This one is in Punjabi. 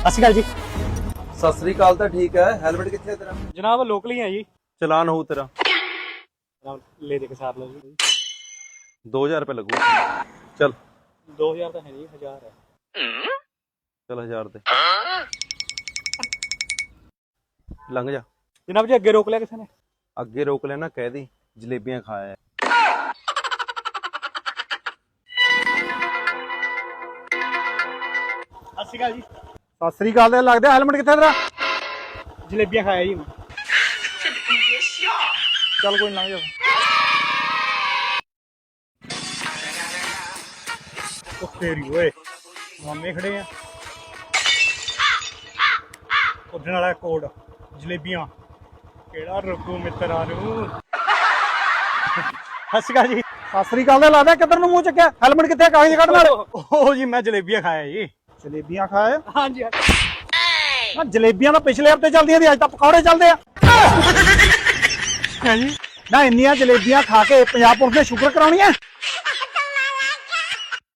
ਸਤਿ ਸ਼੍ਰੀ ਅਕਾਲ ਜੀ। ਸਤਿ ਸ੍ਰੀ ਅਕਾਲ ਤਾਂ ਠੀਕ ਹੈ। ਹੈਲਮਟ ਕਿੱਥੇ ਹੈ ਤੇਰਾ? ਜਨਾਬ ਲੋਕਲ ਹੀ ਆ ਜੀ। ਚਲਾਨ ਹੋਊ ਤੇਰਾ। ਜਨਾਬ ਲੈ ਦੇ ਕੇ ਸਾਰ ਲਓ ਜੀ 2000 ਰੁਪਏ ਲੱਗੂ। ਚਲ। 2000 ਤਾਂ ਹੈ ਨਹੀਂ 1000 ਹੈ। ਚਲ 1000 ਦੇ। ਲੰਘ ਜਾ। ਜਨਾਬ ਜੀ ਅੱਗੇ ਰੋਕ ਲਿਆ ਕਿਸੇ ਨੇ? ਅੱਗੇ ਰੋਕ ਲੈਣਾ ਕਹਿ ਦੀ ਜਲੇਬੀਆਂ ਖਾਇਆ ਸਤਿ ਸ਼੍ਰੀ ਅਕਾਲ ਜੀ। ਸਤਿ ਸ੍ਰੀ ਅਕਾਲ ਦੇ ਲੱਗਦਾ ਹੈਲਮਟ ਕਿੱਥੇ ਤੇਰਾ? ਜਲੇਬੀਆਂ ਖਾਇਆ ਜੀ ਮੈਂ। ਚੱਲ ਕੋਈ ਨਾ ਜਾ ਉਹ ਤੇਰੀ ਓਏ ਮਾਮੇ ਖੜੇ ਆ। ਉੱਡਣ ਵਾਲਾ ਕੋਡ ਜਲੇਬੀਆਂ। ਕਿਹੜਾ ਰੋਕੂ ਮਿੱਤਰਾਂ ਨੂੰ ਅਕਾਲ ਜੀ। ਸਤਿ ਸ੍ਰੀ ਅਕਾਲ ਦੇ ਲੱਗਦਾ ਕਿੱਧਰ ਨੂੰ ਮੂੰਹ ਚੱਕਿਆ? ਹੈਲਮਟ ਕਿੱਥੇ? ਕਾਗਜ਼ ਕੱਢ ਨਾਲ ਉਹ ਜੀ ਮੈਂ ਜਲੇਬੀਆਂ ਖਾਇਆ ਜੀ। ਜਲੇਬੀਆਂ ਖਾਏ? ਹਾਂਜੀ ਆ ਜਲੇਬੀਆਂ ਤਾਂ ਪਿਛਲੇ ਹਫ਼ਤੇ ਚੱਲਦੀਆਂ ਸੀ ਅੱਜ ਤਾਂ ਪਕੌੜੇ ਚੱਲਦੇ ਆ। ਹਾਂਜੀ ਨਾ ਇੰਨੀਆਂ ਜਲੇਬੀਆਂ ਖਾ ਕੇ ਪੰਜਾਬ ਪੁਲਿਸ ਨੇ ਸ਼ੁਕਰ ਕਰਾਉਣੀ ਐ